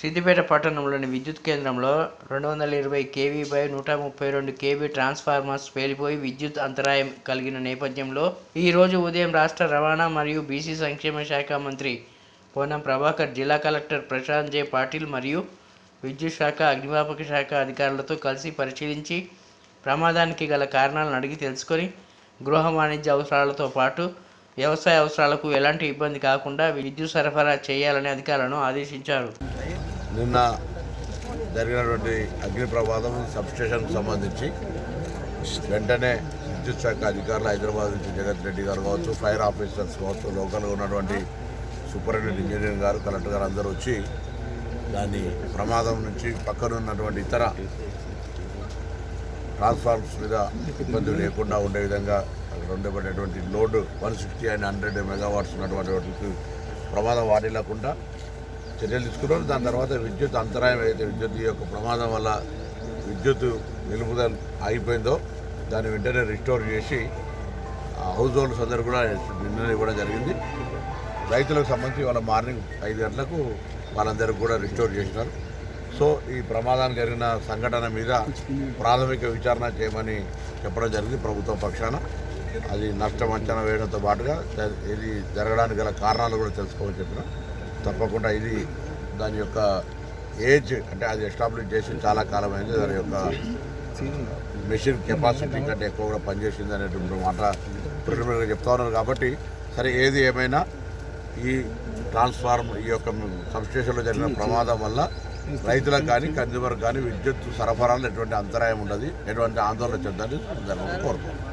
సిద్దిపేట పట్టణంలోని విద్యుత్ కేంద్రంలో రెండు వందల ఇరవై కేవీ బై నూట ముప్పై రెండు కేవీ ట్రాన్స్ఫార్మర్స్ పేలిపోయి విద్యుత్ అంతరాయం కలిగిన నేపథ్యంలో ఈ రోజు ఉదయం రాష్ట్ర రవాణా మరియు బీసీ సంక్షేమ శాఖ మంత్రి పొన్నం ప్రభాకర్ జిల్లా కలెక్టర్ ప్రశాంత్ జే పాటిల్ మరియు విద్యుత్ శాఖ అగ్నిమాపక శాఖ అధికారులతో కలిసి పరిశీలించి ప్రమాదానికి గల కారణాలను అడిగి తెలుసుకొని గృహ వాణిజ్య అవసరాలతో పాటు వ్యవసాయ అవసరాలకు ఎలాంటి ఇబ్బంది కాకుండా విద్యుత్ సరఫరా చేయాలని అధికారులను ఆదేశించారు. నిన్న జరిగినటువంటి అగ్ని ప్రమాదం సబ్స్టేషన్కు సంబంధించి వెంటనే విద్యుత్ శాఖ అధికారులు హైదరాబాద్ నుంచి జగన్ రెడ్డి గారు కావచ్చు ఫైర్ ఆఫీసర్స్ కావచ్చు లోకల్గా ఉన్నటువంటి సూపరింటెండెంట్ ఇంజనీర్ గారు కలెక్టర్ గారు అందరూ వచ్చి దాని ప్రమాదం నుంచి పక్కన ఉన్నటువంటి ఇతర ట్రాన్స్ఫార్మర్స్ మీద ఇబ్బంది లేకుండా ఉండే విధంగా అక్కడ ఉండబడేటువంటి load one sixty and hundred megawatts ఉన్నటువంటి వాటికి ప్రమాదం వాటిల్లకుండా చర్యలు తీసుకున్నారు. దాని తర్వాత విద్యుత్ అంతరాయం అయితే విద్యుత్ యొక్క ప్రమాదం వల్ల విద్యుత్ నిలుపుదల ఆగిపోయిందో దాన్ని వెంటనే రిస్టోర్ చేసి హౌస్ హోల్డ్స్ అందరూ కూడా నిన్న ఇవ్వడం జరిగింది. రైతులకు సంబంధించి వాళ్ళ మార్నింగ్ ఐదు గంటలకు వాళ్ళందరూ కూడా రిస్టోర్ చేసినారు. సో ఈ ప్రమాదానికి జరిగిన సంఘటన మీద ప్రాథమిక విచారణ చేయమని చెప్పడం జరిగింది ప్రభుత్వం పక్షాన. అది నష్టం అంచనా వేయడంతో పాటుగా ఇది జరగడానికి గల కారణాలు కూడా తెలుసుకోమని చెప్పిన. తప్పకుండా ఇది దాని యొక్క ఏజ్ అంటే అది ఎస్టాబ్లిష్ చేసి చాలా కాలమైంది. దాని యొక్క మెషిన్ కెపాసిటీ కంటే ఎక్కువ కూడా పనిచేసింది అనేటువంటి మాట ప్రిలిమినరీగా చెప్తా ఉన్నారు కాబట్టి సరే ఏది ఏమైనా ఈ ట్రాన్స్ఫార్మ్ ఈ యొక్క సబ్స్టేషన్లో జరిగిన ప్రమాదం వల్ల రైతులకు కానీ కన్జ్యూమర్ కానీ విద్యుత్ సరఫరాలో ఎటువంటి అంతరాయం ఉండదు. ఎటువంటి ఆందోళన చెందని సందర్భంగా కోరుతున్నాను